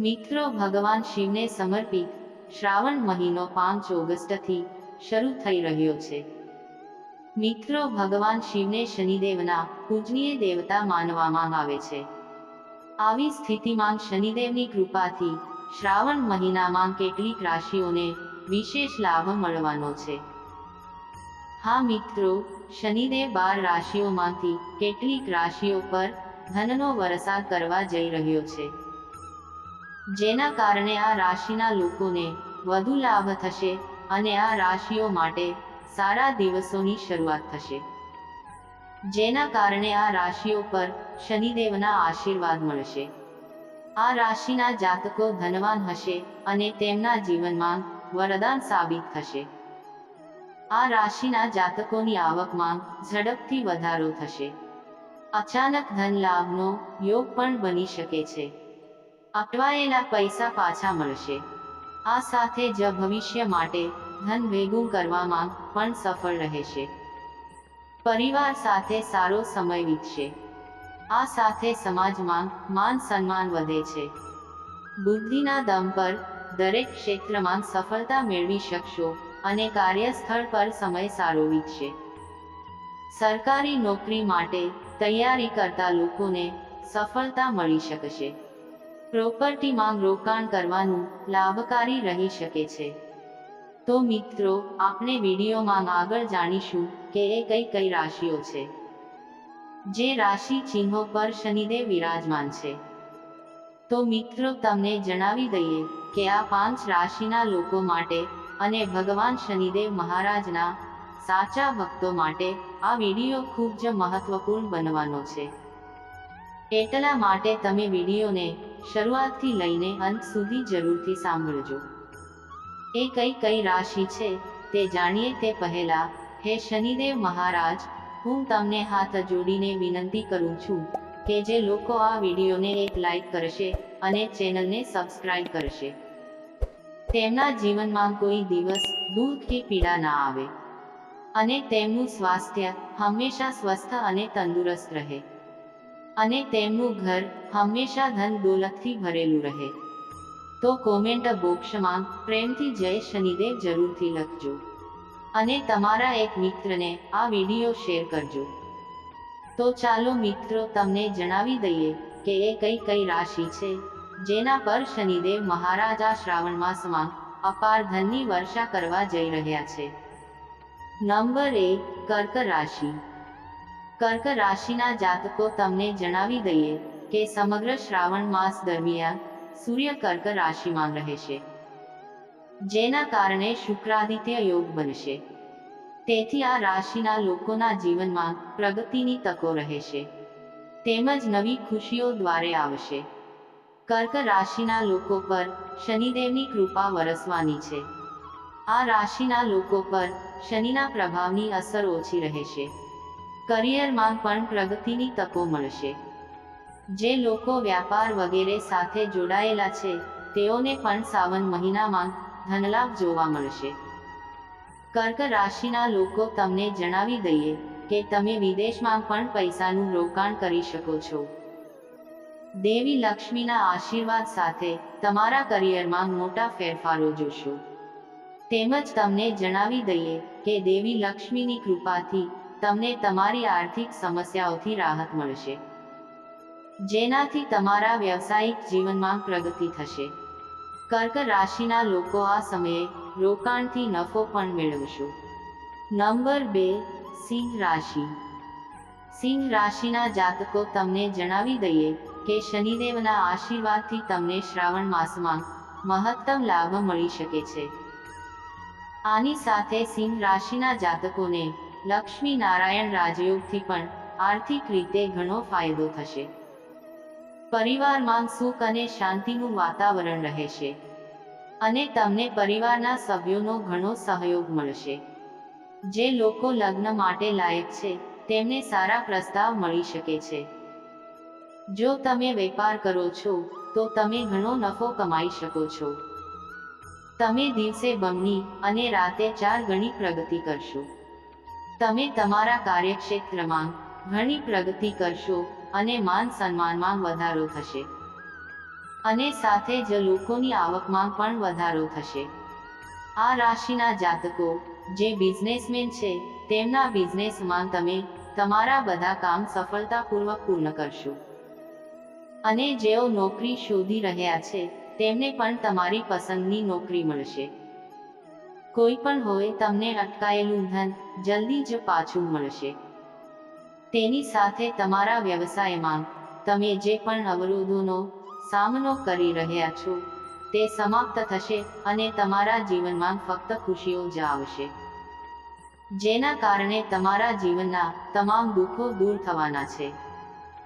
મિત્રો ભગવાન શિવને સમર્પિત શ્રાવણ મહિનો પાંચ ઓગસ્ટથી શરૂ થઈ રહ્યો છે. મિત્રો ભગવાન શિવને શનિદેવના પૂજનીય દેવતા માનવામાં આવે છે. આવી સ્થિતિમાં શનિદેવની કૃપાથી શ્રાવણ મહિનામાં કેટલીક રાશિઓને વિશેષ લાભ મળવાનો છે. હા મિત્રો, શનિદેવ બાર રાશિઓમાંથી કેટલીક રાશિઓ પર ધનનો વરસાદ કરવા જઈ રહ્યો છે. જેના કારણે આ રાશિના લોકોને વધુ લાભ થશે અને આ રાશિઓ માટે સારા દિવસોની શરૂઆત થશે. જેના કારણે આ રાશિઓ પર શનિદેવના આશીર્વાદ મળશે. આ રાશિના જાતકો ધનવાન હશે અને તેમના જીવનમાં વરદાન સાબિત થશે. આ રાશિના જાતકોની આવકમાં ઝડપથી વધારો થશે. અચાનક ધન લાભનો યોગ પણ બની શકે છે. અટવાયેલા પૈસા પાછા મળશે. આ સાથે જ ભવિષ્ય માટે ધન ભેગું કરવામાં પણ સફળ રહેશે. પરિવાર સાથે સારો સમય વીતશે. આ સાથે સમાજમાં માન સન્માન વધે છે. બુદ્ધિના દમ પર દરેક ક્ષેત્રમાં સફળતા મેળવી શકશો અને કાર્યસ્થળ પર સમય સારો વીતશે. સરકારી નોકરી માટે તૈયારી કરતા લોકોને સફળતા મળી શકશે. પ્રોપર્ટીમાં રોકાણ કરવાનું લાભકારી રહી શકે છે. તો મિત્રો, આપણે વિડીયોમાં આગળ જાણીશું કે એ કઈ કઈ રાશિઓ છે. જે રાશિ ચિહ્નો પર શનિદેવ વિરાજમાન છે. તો મિત્રો, તમને જણાવી દઈએ કે આ પાંચ રાશિના લોકો માટે અને ભગવાન શનિદેવ મહારાજના સાચા ભક્તો માટે આ વીડિયો ખૂબ જ મહત્વપૂર્ણ બનવાનો છે. એટલા માટે તમે વિડીયોને શરૂઆતથી લઈને અંત સુધી જરૂરથી સાંભળજો. એ કઈ કઈ રાશિ છે તે જાણીએ તે પહેલા, હે શનિદેવ મહારાજ, હું તમને હાથ જોડીને વિનંતી કરું છું કે જે લોકો આ વિડીયોને એક લાઈક કરશે અને ચેનલને સબસ્ક્રાઇબ કરશે. તેમના જીવનમાં કોઈ દિવસ દુઃખ કે પીડા ના આવે. અને તેમનું સ્વાસ્થ્ય હંમેશા સ્વસ્થ અને તંદુરસ્ત રહે. અને તેમનું ઘર હંમેશા ધન દોલતથી ભરેલું રહે. તો કોમેન્ટ બોક્સમાં પ્રેમથી જય શનિદેવ જરૂરથી લખજો. અને તમારા એક મિત્રને આ વીડિયો શેર કરજો. તો ચાલો મિત્રો, તમને જણાવી દઈએ કે એ કઈ કઈ રાશિ છે, જેના પર શનિદેવ મહારાજ શ્રાવણ માસમાં અપાર ધનની વર્ષા કરવા જઈ રહ્યા છે. નંબર એક, કર્ક રાશિ. કર્ક રાશિના જાતકો તમને જણાવી દઈએ કે સમગ્ર શ્રાવણ માસ દરમિયાન સૂર્ય કર્ક રાશિમાં રહેશે, જેના કારણે શુક્રાદિત્ય યોગ બનશે. તેથી આ રાશિના લોકોના જીવનમાં પ્રગતિની તકો રહેશે. તેમજ નવી ખુશીઓ દ્વારે આવશે. કર્ક રાશિના લોકો પર શનિદેવની કૃપા વરસવાની છે. આ રાશિના લોકો પર શનિના પ્રભાવની અસર ઓછી રહેશે. કરિયરમાં પણ પ્રગતિની તકો મળશે. જે લોકો વ્યાપાર વગેરે સાથે જોડાયેલા છે, તેઓને પણ સાવન મહિનામાં ધનલાભ જોવા મળશે. કર્ક રાશિના લોકો તમને જણાવી દઈએ કે તમે વિદેશમાં પણ પૈસાનું રોકાણ કરી શકો છો. દેવી લક્ષ્મીના આશીર્વાદ સાથે તમારા કરિયરમાં મોટા ફેરફારો જોશો. તેમજ તમને જણાવી દઈએ કે દેવી લક્ષ્મીની કૃપાથી તમને તમારી આર્થિક સમસ્યાઓથી રાહત મળશે. જેનાથી તમારા વ્યવસાયિક જીવનમાં પ્રગતિ થશે. કર્ક રાશિના લોકો આ સમયે રોકાણથી નફો પણ મેળવશો. નંબર બે, સિંહ રાશિ. સિંહ રાશિના જાતકો તમને જણાવી દઈએ કે શનિદેવના આશીર્વાદથી તમને શ્રાવણ માસમાં મહત્તમ લાભ મળી શકે છે. આની સાથે સિંહ રાશિના જાતકોને લક્ષ્મી નારાયણ રાજયોગથી પણ આર્થિક રીતે ઘણો ફાયદો થશે. પરિવારમાં સુખ અને શાંતિનું વાતાવરણ રહેશે અને તમને પરિવારના સભ્યોનો ઘણો સહયોગ મળશે. જે લોકો લગ્ન માટે લાયક છે, તેમને સારા પ્રસ્તાવ મળી શકે છે. જો તમે વેપાર કરો છો, તો તમે ઘણો નફો કમાઈ શકો છો. તમે દિવસે બમણી અને રાતે ચાર ગણી પ્રગતિ કરશો. તમે તમારા કાર્યક્ષેત્રમાં ઘણી પ્રગતિ કરશો અને માન સન્માનમાં વધારો થશે. અને સાથે જ લોકોની આવકમાં પણ વધારો થશે. આ રાશિના જાતકો, જે બિઝનેસમેન છે, તેમના બિઝનેસમાં તમે તમારા બધા કામ સફળતાપૂર્વક પૂર્ણ કરશો. અને જેઓ નોકરી શોધી રહ્યા છે, તેમને પણ તમારી પસંદની નોકરી મળશે. કોઈ પણ હોય તમને અટકાયેલું ધન જલ્દી જ પાછું મળશે. તેની સાથે તમારા વ્યવસાયમાં તમે જે પણ અવરોધોનો સામનો કરી રહ્યા છો, તે સમાપ્ત થશે અને તમારા જીવનમાં ફક્ત ખુશીઓ જ આવશે. જેના કારણે તમારા જીવનના તમામ દુઃખો દૂર થવાના છે.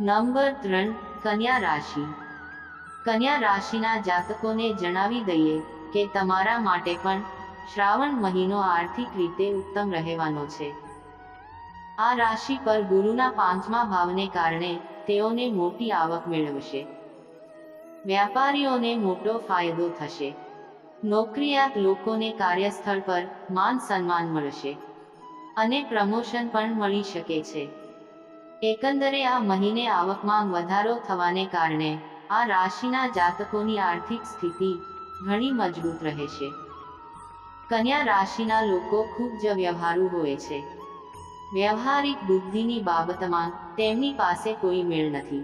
નંબર ત્રણ, કન્યા રાશિ. કન્યા રાશિના જાતકોને જણાવી દઈએ કે તમારા માટે પણ શ્રાવણ મહિનો આર્થિક રીતે ઉત્તમ રહેવાનો છે. આ રાશિ પર ગુરુના પાંચમા ભાવને કારણે તેઓને મોટી આવક મેળવશે. વ્યાપારીઓને મોટો ફાયદો થશે. નોકરિયાત લોકોને કાર્યસ્થળ પર માન સન્માન મળશે. અને પ્રમોશન પણ મળી શકે છે. એકંદરે આ મહિને આવકમાં વધારો થવાને કારણે આ રાશિના જાતકોની આર્થિક સ્થિતિ ઘણી મજબૂત રહેશે. કન્યા રાશિના લોકો ખૂબ જ વ્યવહારુ હોય છે. વ્યવહારિક બુદ્ધિની બાબતમાં તેમની પાસે કોઈ મેળ નથી.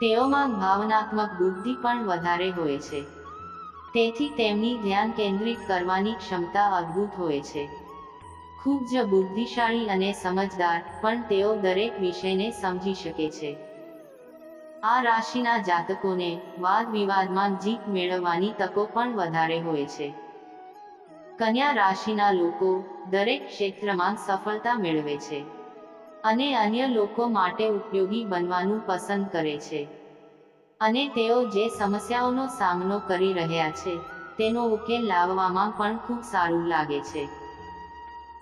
તેઓમાં ભાવનાત્મક બુદ્ધિ પણ વધારે હોય છે. તેથી તેમની ધ્યાન કેન્દ્રિત કરવાની ક્ષમતા અદ્ભુત હોય છે. ખૂબ જ બુદ્ધિશાળી અને સમજદાર પણ તેઓ દરેક વિષયને સમજી શકે છે. આ રાશિના જાતકોને વાદ વિવાદમાં જીત મેળવવાની તકો પણ વધારે હોય છે. કન્યા રાશિના લોકો દરેક ક્ષેત્રમાં સફળતા મેળવે છે અને અન્ય લોકો માટે ઉપયોગી બનવાનું પસંદ કરે છે. અને તેઓ જે સમસ્યાઓનો સામનો કરી રહ્યા છે, તેનો ઉકેલ લાવવામાં પણ ખૂબ સારું લાગે છે.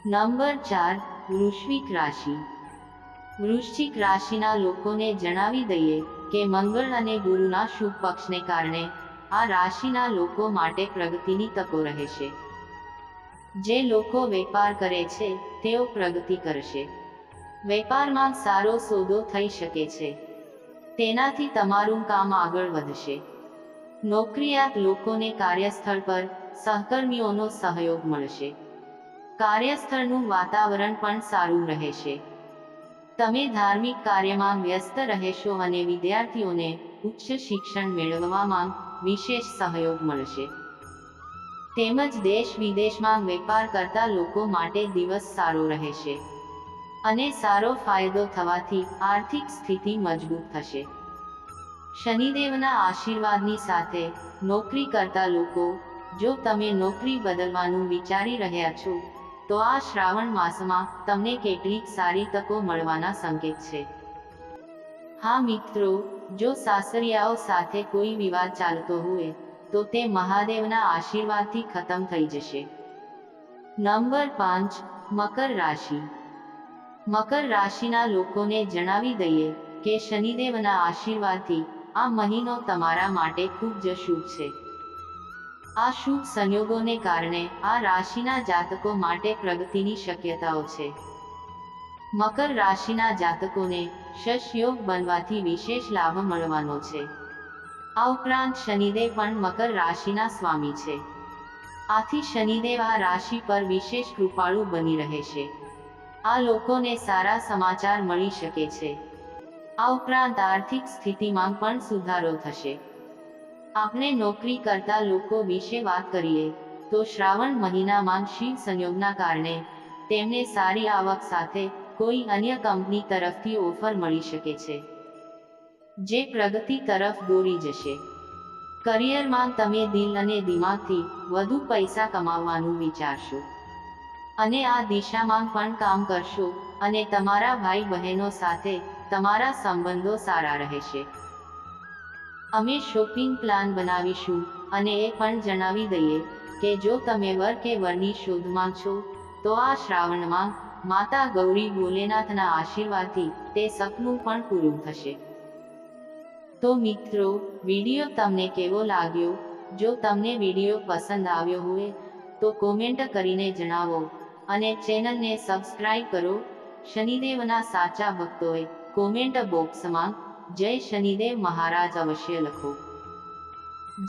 નંબર ચાર વૃશ્વિક રાશિ. વૃશ્ચિક રાશિના લોકોને જણાવી દઈએ કે મંગળ અને ગુરુના શુભ પક્ષને કારણે આ રાશિના લોકો માટે પ્રગતિની તકો રહેશે. જે લોકો વેપાર કરે છે, તેઓ પ્રગતિ કરશે. વેપારમાં સારો સોદો થઈ શકે છે. તેનાથી તમારું કામ આગળ વધશે. નોકરિયાત લોકોને કાર્યસ્થળ પર સહકર્મીઓનો સહયોગ મળશે. કાર્યસ્થળનું વાતાવરણ પણ સારું રહેશે. તમે ધાર્મિક કાર્યમાં વ્યસ્ત રહેશો અને વિદ્યાર્થીઓને ઉચ્ચ શિક્ષણ મેળવવામાં વિશેષ સહયોગ મળશે. તેમજ દેશ વિદેશમાં વેપાર કરતા લોકો માટે દિવસ સારો રહેશે. અને સારો ફાયદો થવાથી આર્થિક સ્થિતિ મજબૂત થશે. શનિદેવના આશીર્વાદની સાથે નોકરી કરતા લોકો, જો તમે નોકરી બદલવાનું વિચારી રહ્યા છો, તો આ શ્રાવણ માસમાં તમને કેટલીક સારી તકો મળવાના સંકેત છે. હા મિત્રો, જો સાસરિયાઓ સાથે કોઈ વિવાદ ચાલતો હોય તો તે મહાદેવના આશીર્વાદથી ખતમ થઈ જશે. નંબર પાંચ, મકર રાશિ. મકર રાશિના લોકોને જણાવી દઈએ કે શનિદેવના આશીર્વાદથી આ મહિનો તમારા માટે ખૂબ જ શુભ છે. આ શુભ સંયોગોને કારણે આ રાશિના જાતકો માટે પ્રગતિની શક્યતાઓ છે. મકર રાશિના જાતકોને શશયોગ બનવાથી વિશેષ લાભ મળવાનો છે. આ ઉપરાંત શનિદેવ પણ મકર રાશિના સ્વામી છે. આથી શનિદેવ આ રાશિ પર વિશેષ કૃપાળુ બની રહેશે આ લોકોને સારા સમાચાર મળી શકે છે. આ ઉપરાંત આર્થિક સ્થિતિમાં પણ સુધારો થશે. આપણે નોકરી કરતા લોકો વિશે વાત કરીએ, તો શ્રાવણ મહિનામાં શિવ સંયોગના કારણે તેમને સારી આવક સાથે કોઈ અન્ય કંપની તરફથી ઓફર મળી શકે છે. જે પ્રગતિ તરફ દોરી જશે. કરિયરમાં તમે દિલ અને દિમાગથી વધુ પૈસા કમાવવાનું વિચારશો. અને આ દિશામાં પણ કામ કરશો અને તમારા ભાઈ બહેનો સાથે તમારા સંબંધો સારા રહેશે. અમે શોપિંગ પ્લાન બનાવીશું અને એ પણ જણાવી દઈએ કે જો તમે વર કે વરની શોધમાં છો, તો આ શ્રાવણમાં માતા ગૌરી ભોલેનાથના આશીર્વાદથી તે સપનું પણ પૂરું થશે. તો મિત્રો, વીડિયો તમને કેવો લાગ્યો? જો તમને વીડિયો પસંદ આવ્યો હોય, તો કોમેન્ટ કરીને જણાવો અને ચેનલને સબસ્ક્રાઇબ કરો. શનિદેવના સાચા ભક્તોએ કોમેન્ટ બોક્સમાં જય શનિદેવ મહારાજ અવશ્ય લખો.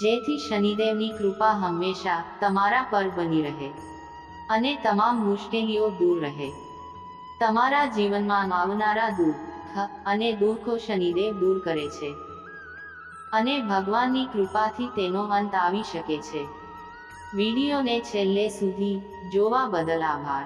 જેથી શનિદેવની કૃપા હંમેશા તમારા પર બની રહે અને તમામ મુશ્કેલીઓ દૂર રહે. તમારા જીવનમાં આવનારા દુઃખ અને દુઃખો શનિદેવ દૂર કરે છે. અને ભગવાનની કૃપાથી તેનો અંત આવી શકે છે. વિડીયોને છેલ્લે સુધી જોવા બદલ આભાર.